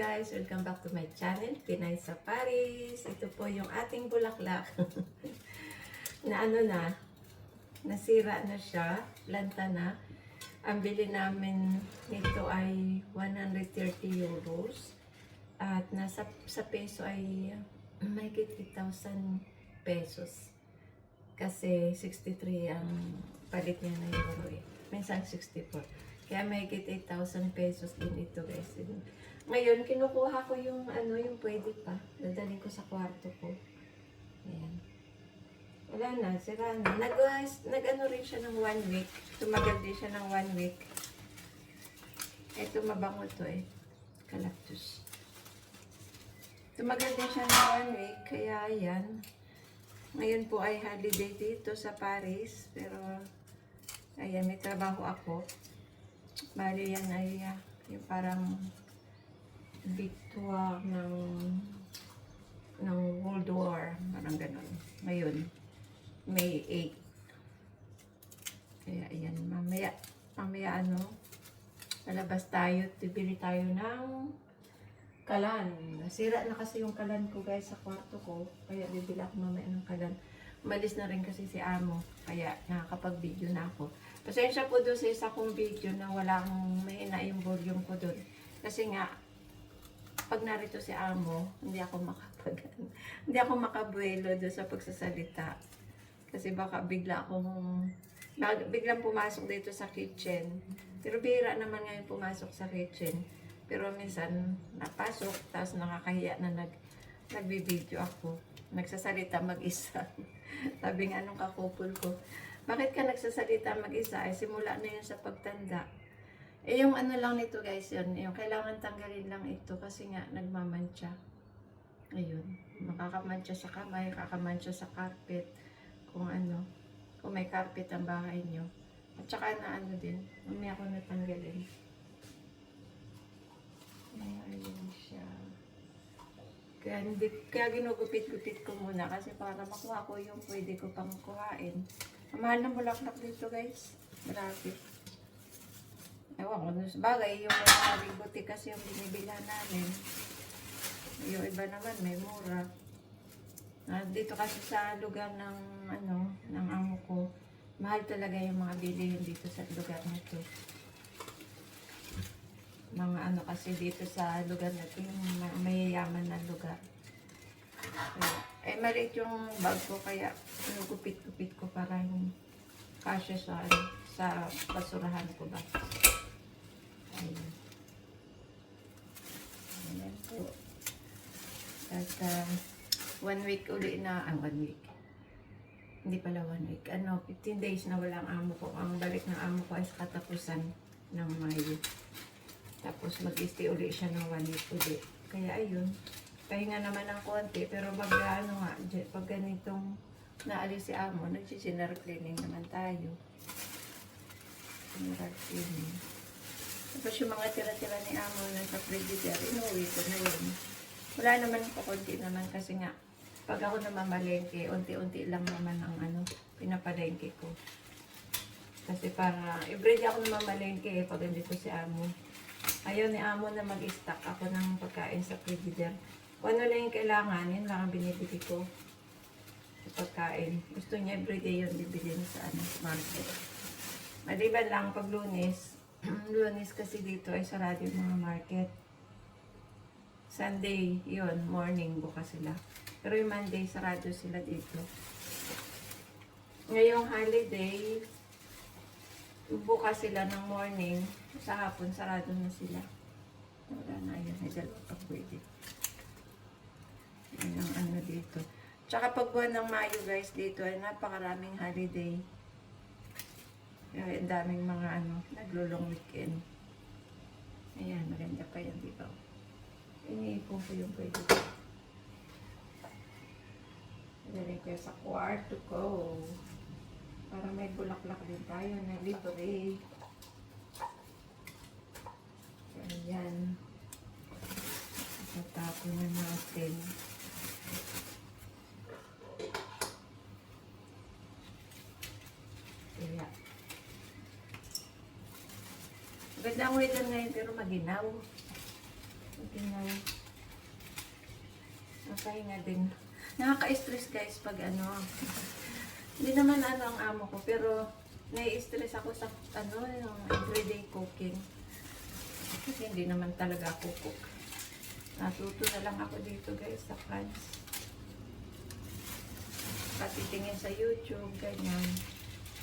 guys! Welcome back to my channel, Pinay sa Paris. Ito po yung ating bulaklak. na ano na, nasira na siya, planta na. Ang bili namin nito ay 130 euros. At nasa sa peso ay may 8,000 pesos. Kasi 63 ang palit niya na euro eh. Minsan 64. Kaya may 8,000 pesos din ito guys. Ngayon, kinukuha ko yung ano, yung pwede pa. Dadalhin ko sa kwarto ko. Ayan. Wala na, sira na. Nag, nag ano rin siya ng one week. Tumagal din siya ng one week. Ito mabango to eh. Calactus. Tumagal din siya ng one week. Kaya ayan. Ngayon po ay holiday dito sa Paris. Pero ayan, may trabaho ako. Bali yan ay ah, yung parang victoire ng ng World War. Parang ganun. Ngayon, May 8. Kaya ayan, mamaya, mamaya ano, lalabas tayo, bibili tayo ng kalan. Nasira na kasi yung kalan ko guys sa kwarto ko. Kaya bibili ako mamaya ng kalan. Umalis na rin kasi si Amo. Kaya nakakapag-video na ako. Pasensya po doon sa isa kong video na wala akong mahina yung volume ko doon. Kasi nga, pag narito si Amo, hindi ako makapag hindi ako makabuelo doon sa pagsasalita. Kasi baka bigla akong bag- biglang pumasok dito sa kitchen. Pero bihira naman ngayon pumasok sa kitchen. Pero minsan napasok, tapos nakakahiya na nag, nagbibideo ako. Nagsasalita mag-isa. Sabi nga nung kakupol ko, bakit ka nagsasalita mag-isa? Ay simula na yun sa pagtanda. Eh yung ano lang nito guys yun, yung kailangan tanggalin lang ito kasi nga nagmamantsa. Ayun, makakamantsa sa kamay, kakamantsa sa carpet, kung ano, kung may carpet ang bahay nyo. At saka na ano din, mamaya ako natanggalin. Ay, ayun siya. Kaya, hindi, kaya ginugupit-gupit ko muna kasi para makuha ko yung pwede ko pang kuhain. Ang mahal ng bulaklak dito guys. Grabe. Ewan ko, bagay yung mga bigote kasi yung binibila namin. Yung iba naman may mura. Ah, dito kasi sa lugar ng ano, ng amo ko, mahal talaga yung mga bilihin dito sa lugar na to. Mga ano kasi dito sa lugar na to, yung ma- mayayaman na lugar. Kaya, eh, maliit yung bag ko, kaya pinugupit-gupit ko para yung kasya sa, sa basurahan ko ba. Ayun. Ayan po. At uh, one week uli na, ah, one week. Hindi pala one week. Ano, 15 days na walang amo ko. Ang balik ng amo ko ay sa katapusan ng Mayo. Tapos mag-stay uli siya ng one week uli. Kaya ayun. Pahinga naman ng konti. Pero pag ano nga, pag ganitong naalis si amo, nag-general cleaning naman tayo. General cleaning. Tapos yung mga tira-tira ni amo na sa frigidaire, inuwi ko na yun. Wala naman po, konti naman kasi nga, pag ako namamalengke, unti-unti lang naman ang ano, pinapalengke ko. Kasi para, everyday ako namamalengke eh, pag andito si amo. Ayaw ni amo na mag-stock ako ng pagkain sa frigidaire. Kung ano lang yung kailangan, yun lang ang binibili ko sa pagkain. Gusto niya everyday yun bibili niya sa ano, market. Maliban lang pag lunes, lunes kasi dito ay sarado yung mga market. Sunday, yun, morning, bukas sila. Pero yung Monday, sarado sila dito. Ngayong holiday, bukas sila ng morning, sa hapon, sarado na sila. Wala na yun, may dalawa pa pwede. Yan ang ano dito. Tsaka pag buwan ng Mayo guys, dito ay napakaraming holiday. Kaya daming mga ano, naglo-long weekend. Ayan, maganda pa yan, di ba? Iniipon ko yung pwede ko. Dali ko sa kwarto ko. Para may bulaklak din tayo na libre. Ayan. Tatapon na natin. Kaya. Maganda ang weather ngayon pero maginaw. Sige na. Mapahinga din. Nakaka-stress guys pag ano. Hindi naman ano ang amo ko, pero nai-stress ako sa ano, yung everyday cooking. Kasi hindi naman talaga ako cook. Natuto na lang ako dito guys sa France. Pati tingin sa YouTube, ganyan.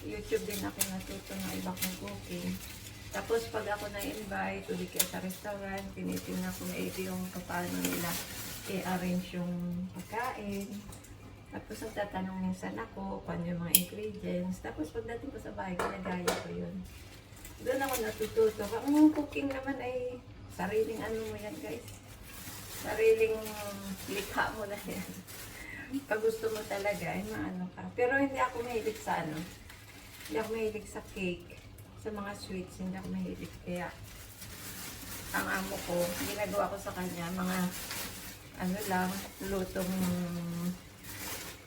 YouTube din ako natuto ng iba kong cooking. Tapos pag ako na-invite, uli kaya sa restaurant, tinitingnan ko ito yung paano nila i-arrange yung pagkain. Tapos nagtatanong minsan ako kung ano yung mga ingredients. Tapos pagdating ko sa bahay, ginagaya ko yun. Doon ako natututo. Ang cooking naman ay sariling ano mo yan guys. Sariling likha mo na yan. Pag gusto mo talaga, ay maano ka. Pero hindi ako mahilig sa ano. Hindi ako mahilig sa cake. Sa mga sweets, hindi ako mahilig. Kaya, ang amo ko, ginagawa ko sa kanya, mga ano lang, lutong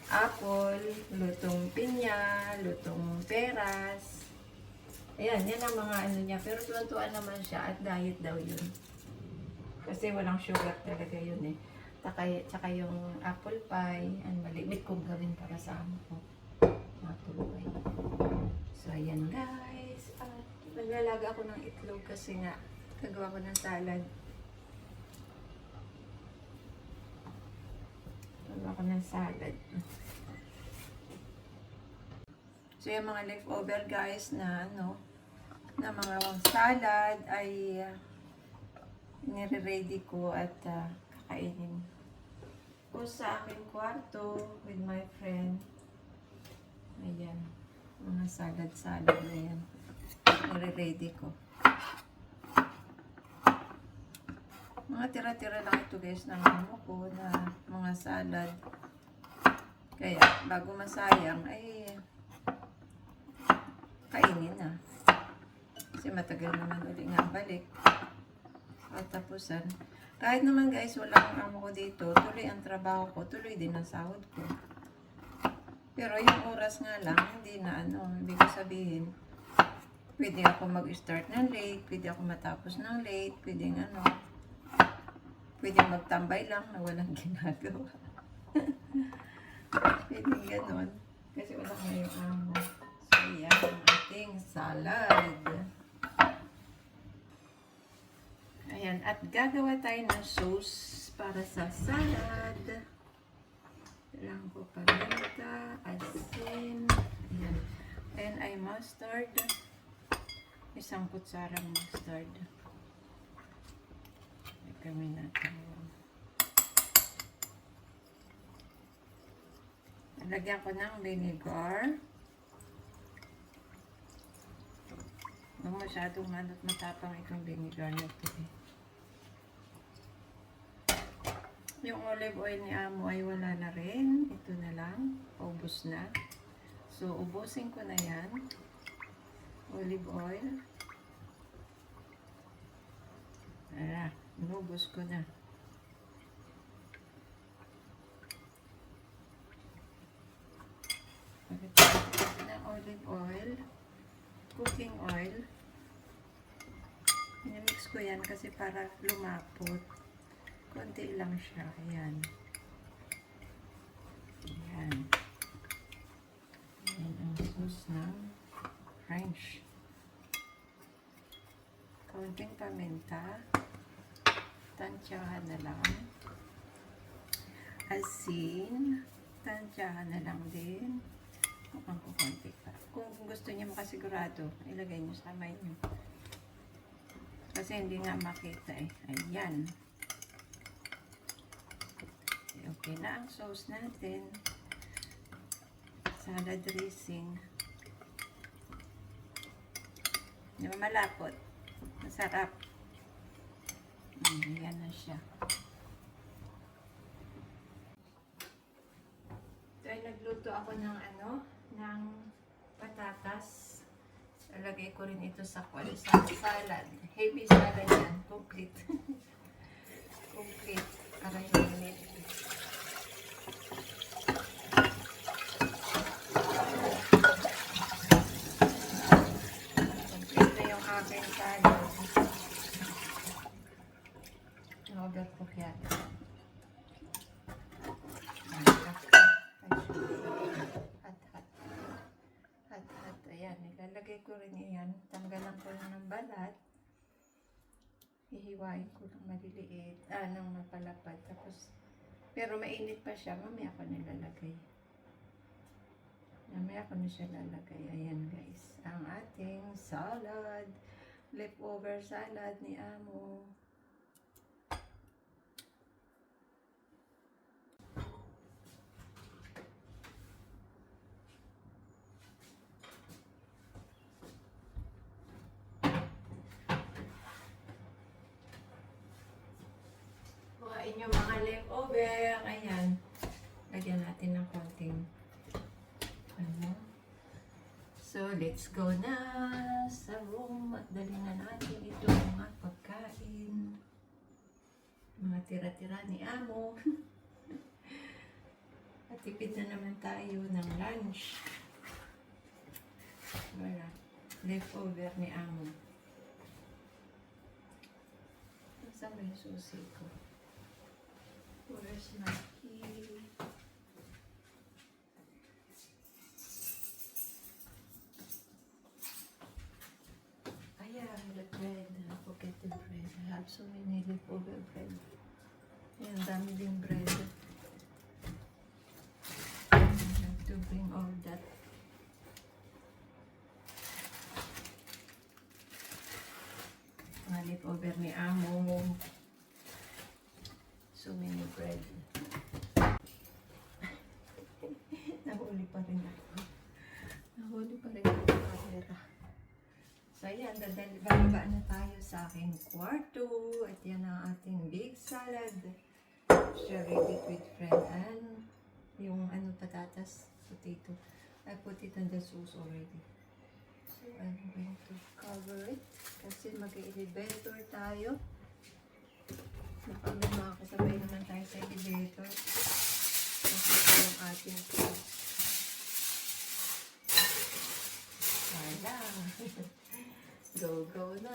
apple, lutong pinya, lutong peras. Ayan, yan ang mga ano niya. Pero tuwan-tuwa naman siya at diet daw yun. Kasi walang sugar talaga yun eh. Tsaka, tsaka yung apple pie, ang malimit kong gawin para sa amo ko. Matuloy. So, ayan guys. Naglalaga ako ng itlog kasi nga, gagawa ko ng salad. Gagawa ko ng salad. So, yung mga leftover guys na ano, na mga salad ay uh, nire-ready ko at uh, kakainin ko sa aking kwarto with my friend. Ayan, mga salad-salad na yan. Nire-ready ko. Mga tira-tira lang ito guys ng ano ko na mga salad. Kaya bago masayang ay kainin na. Kasi matagal naman uli nga balik. At tapusan. Kahit naman guys, walang amo ko dito, tuloy ang trabaho ko, tuloy din ang sahod ko. Pero yung oras nga lang, hindi na ano, ibig sabihin, pwede ako mag-start ng late, pwede ako matapos ng late, pwede ano, pwede magtambay lang na walang ginagawa. pwede ganon. Kasi wala nga yung amo. So, yan ang ating salad. Ayan, at gagawa tayo ng sauce para sa salad. Kailangan ko paminta, asin, ayan. Ayan ay mustard. Isang kutsarang mustard. Ay kami natin. Lagyan ko ng vinegar. Huwag masyadong manot matapang itong vinegar na ito eh. Yung olive oil ni Amo ay wala na rin. Ito na lang. Ubus na. So, ubusin ko na yan. Olive oil. Ara, inubos ko na. Ng olive oil, cooking oil, Minimix ko yan kasi para lumapot. Konti lang siya. Ayan. Ayan ang sauce ng French. Kaunting paminta. Tansyahan na lang. Asin. Tansyahan na lang din. Mukhang kukunti pa. Kung gusto niyo makasigurado, ilagay niyo sa kamay niyo. Kasi hindi nga makita eh. Ayan. Okay na ang sauce natin. Salad dressing. Hindi mo malapot. Masarap. Mm, yan na siya. So, ay nagluto ako ng ano, ng patatas. Lalagay ko rin ito sa kwal sa salad. Heavy salad yan. Complete. Complete. Minute. Complete na yung aking salad. Na-overcook yata. Hot, hot. Hot, hot. Ayan, ilalagay ko rin yan. Tanggalan ko lang ng balat. Hihiwain ko ng maliliit. Ah, ng mapalapad. Tapos, pero mainit pa siya. Mamaya ko nilalagay. Mamaya ko na siya lalagay. Ayan guys. Ang ating salad. Leftover salad ni Amo. Kuhain yung mga leftover. Ayan. Lagyan natin ng konting ano. So, let's go na sa room at dali na natin ito mga pagkain. Mga tira-tira ni Amo. at tipid na naman tayo ng lunch. Wala. Leftover ni Amo. Saan ba yung susi ko? Where's my key? Ayan, the bread. Forget the bread. I have so many leftover bread. Ayan, dami din bread. I have to bring all that. Leftover ni Amo. So many bread. Nahuli pa rin ako. Nahuli pa rin ako sa camera. So ayan, dadal, bababa na tayo sa aking kwarto. At yan ang ating big salad. Siya ready with friend. And yung ano patatas, potato. I put it on the sauce already. So I'm going to cover it. Kasi mag-elevator tayo. Kapag may mga kasabay naman tayo sa elevator. Nakita yung ating sauce. Wala. Go, go na.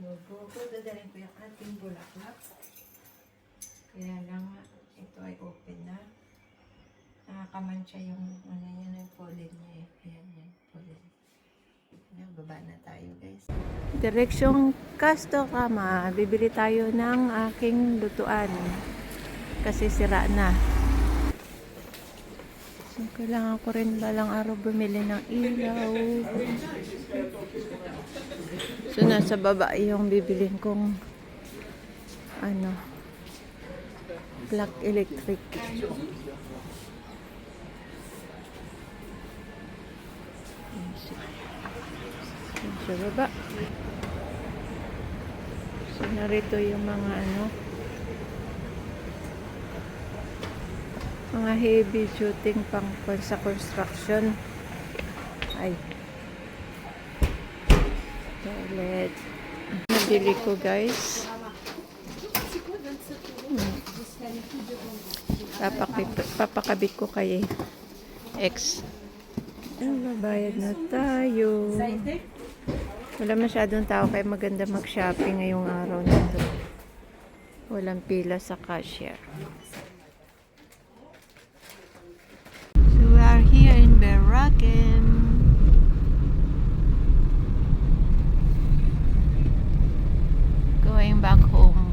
Go, go, go. Dadalhin ko yung ating bulaklak. Kaya lang, ito ay open na. Nakakamancha yung ano yan, yung pollen niya eh. Ayan yan, pollen. Ayan, baba na tayo guys. Direksyong Castorama. Bibili tayo ng aking lutuan. Kasi sira na. So, kailangan ko rin balang araw bumili ng ilaw. So, nasa baba yung bibilin kong ano, plug electric. Sa baba. So, narito yung mga ano, mga heavy shooting pang sa construction. Ay. Toilet. Nabili ko guys. Hmm. Papakabit, papakabit ko kay ex. Ayan, Babayad na tayo. Wala masyadong tao kaya maganda mag-shopping ngayong araw na. Walang pila sa cashier. So we are here in Beraken. Going back home.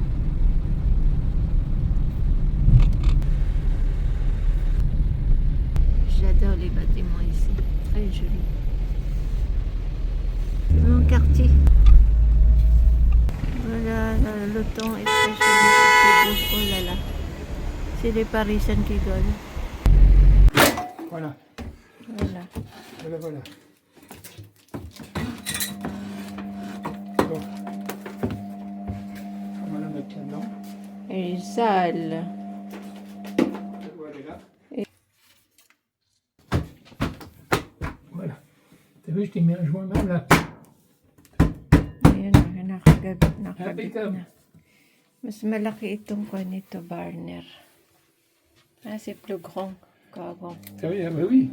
J'adore les bâtiments ici. Très joli. Voilà, le lutong especially sa Cebu. Oh là là. C'est les Parisian qui gueulent. Voilà, Voilà. voilà, voilà. Bon. On va la mettre là-dedans. Elle est sale. Voilà. T'as vu, je t'ai mis un joint même là. Ayun na, nakagabit, nakabit na. Mas malaki itong kwan nito, burner. Ah, c'est plus grand. Kagong. T'as vu, ah bah oui.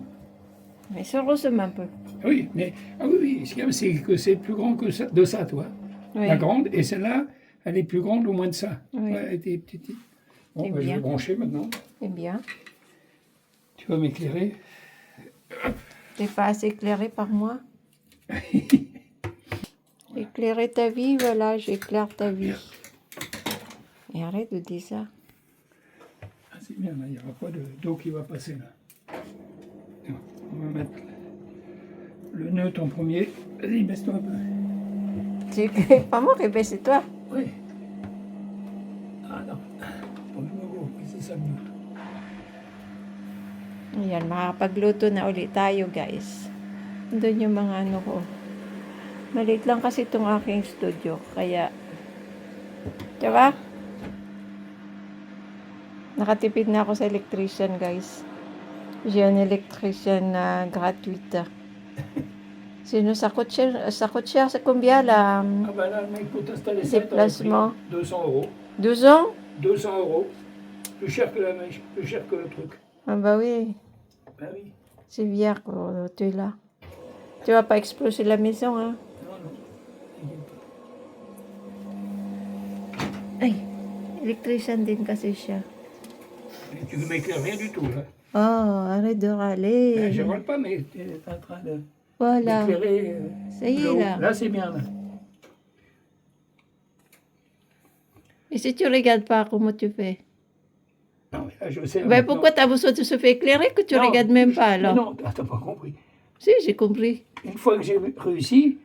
Mais ça ressemble un peu. Ah oui, mais ah oui, oui. Ce qu'il y a, c'est que c'est plus grand que ça, de ça, toi. Oui. La grande, et celle-là, Elle est plus grande ou moins de ça Oui. Ouais, elle était petite. Bon, bah, je vais brancher maintenant. C'est bien. Tu vas m'éclairer. T'es pas assez éclairé par moi? Éclairer ta vie, voilà, j'éclaire ta vie. Et arrête de dire ça. Ah, c'est bien, là, il n'y aura pas de- d'eau qui va passer là. On va mettre le neutre en premier. Vas-y, baisse-toi un peu. C'est pas moi qui baisse, c'est toi. Oui. Ah non. Logo, kasi sabi mo. Ayan, makakapagluto na ulit tayo, guys. Doon yung mga ano ko. Maliit lang kasi itong aking studio, kaya... Diba? Nakatipid na ako sa electrician, guys. J'ai un électricien na gratuite. Sino sakot siya, sakot siya sa kumbiala. Ah bah là, ça, t'aurais Déplacement. pris 200 euros. 12 ans? 200 euros. Plus cher que la mèche, plus cher que le truc. Ah bah oui, Bah oui. c'est bien que tu es là. Tu vas pas exploser la maison, hein? Non, non. Ay, electrician din kasi siya. Tu ne m'éclaires rien du tout, là? Oh, arrête de Ben, râler. je vole pas, mais tu es en train de Voilà. d'éclairer. euh, Ça y le est, là. Là, c'est bien, là. Et si tu regardes pas, comment tu fais Non, mais là, je sais. Ben, maintenant. pourquoi t'as besoin de se faire éclairer que tu Non, regardes même pas, Mais alors? non, t'as t'as pas compris. Si, j'ai compris. Une fois que j'ai réussi,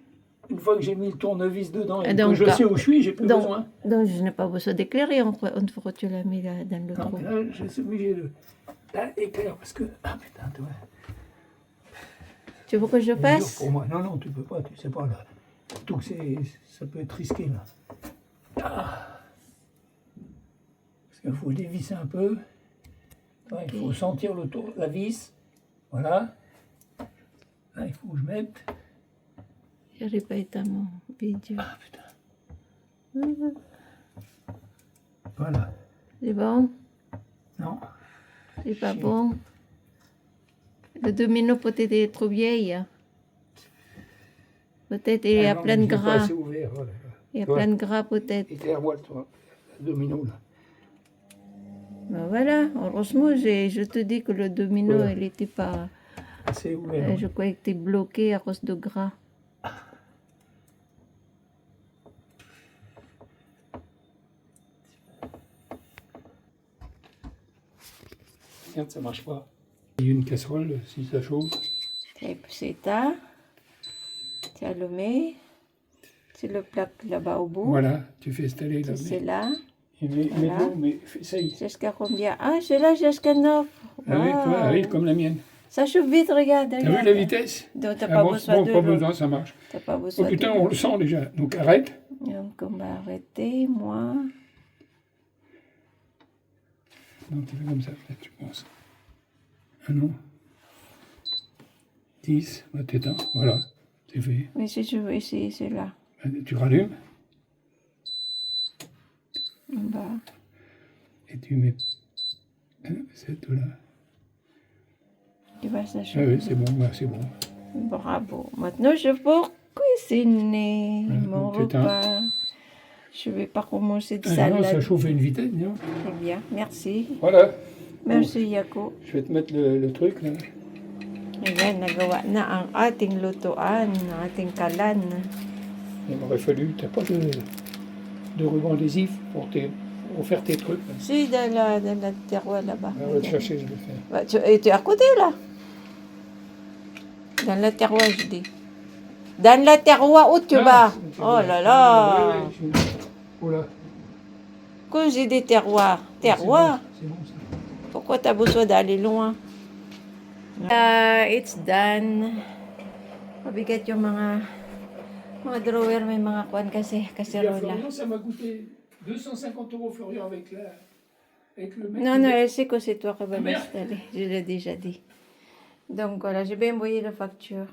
une fois que j'ai mis le tournevis dedans et, que donc, je sais où je suis, j'ai plus donc- besoin. Donc, je n'ai pas besoin d'éclairer une fois que tu l'as mis là, dans le Non, trou. mais là, je suis obligé de. Là, éclaire, parce que. Ah, putain, tu vois. Tu veux que je fasse? Pour moi. Non, non, tu peux pas, tu sais pas, là. C'est, ça peut être risqué, là. Ah. Parce qu'il faut dévisser un peu. Ouais, Il faut sentir le tour, la vis. Voilà. Là, il faut que je mette. À éteindre mon vidéo. Ah, putain. Voilà. C'est bon Non. C'est pas bon Le domino peut-être est trop vieille. hein. Peut-être il y a Ah plein de gras. voilà. Il y a Ouais. plein de gras peut-être. Éclaire-moi, toi. Le domino, là. Ben voilà, heureusement, j'ai- je te dis que le domino, il n'était pas. Assez ouvert. euh, je croyais que tu bloqué à cause de gras. Ça marche pas. Il y a une casserole, si ça chauffe. C'est ça. Tu allumé. C'est le plaque là-bas au bout. Voilà, tu fais installer là. C'est là. Et mets Voilà. de l'eau, mais essaye. Jusqu'à combien? Ah, c'est là jusqu'à 9. Avec toi, avec comme la mienne. Ça chauffe vite, regarde. T'as vu la vitesse? Donc, t'as Ah pas bon, besoin bon, de pas besoin, ça marche. T'as pas Oh besoin putain, de on le sent déjà. Donc arrête. Donc, on va arrêter, moi. Non, tu fais comme ça, peut-être, tu penses. Ah non. 10, bah, t'éteins, voilà, c'est fait. Mais si je veux c'est là. Bah, Tu rallumes En bas. et tu mets cette là. Tu vois, ça Ah oui, c'est bon, bah, c'est bon. Bravo. Maintenant, je peux cuisiner Voilà, mon repas. Je vais pas commencer de Ah, non, ça salade. chauffe à une vitesse, non Très bien, merci. Voilà, Merci, Yako. je vais te mettre le, le truc là. Ayan, nagawa na ang ating lutuan, ang ating kalan. Il m'aurait fallu, t'as pas de, de ruban adhésif pour, tes, pour faire tes trucs. Là. Si, dans la, dans la terroir là-bas. Ah, on va le chercher, je vais le faire. Bah, tu, et tu es à côté, là. Dans le terroir, je dis. Dans le terroir, où tu Ah, vas Oh là là je- Oh là. Quand j'ai des terroirs, terroirs C'est bon, bon, Pourquoi tu as besoin d'aller loin? Uh, it's done. Mabigat yung mga mga drawer, may mga kwan kasi, ça. kaserola. Florian, ça m'a coûté 250 euros, Florian, avec, la, avec le mec. Non, non, elle sait que c'est toi qui vas Ah, merde. l'installer. Je l'ai déjà dit. Donc voilà, je vais envoyer la facture.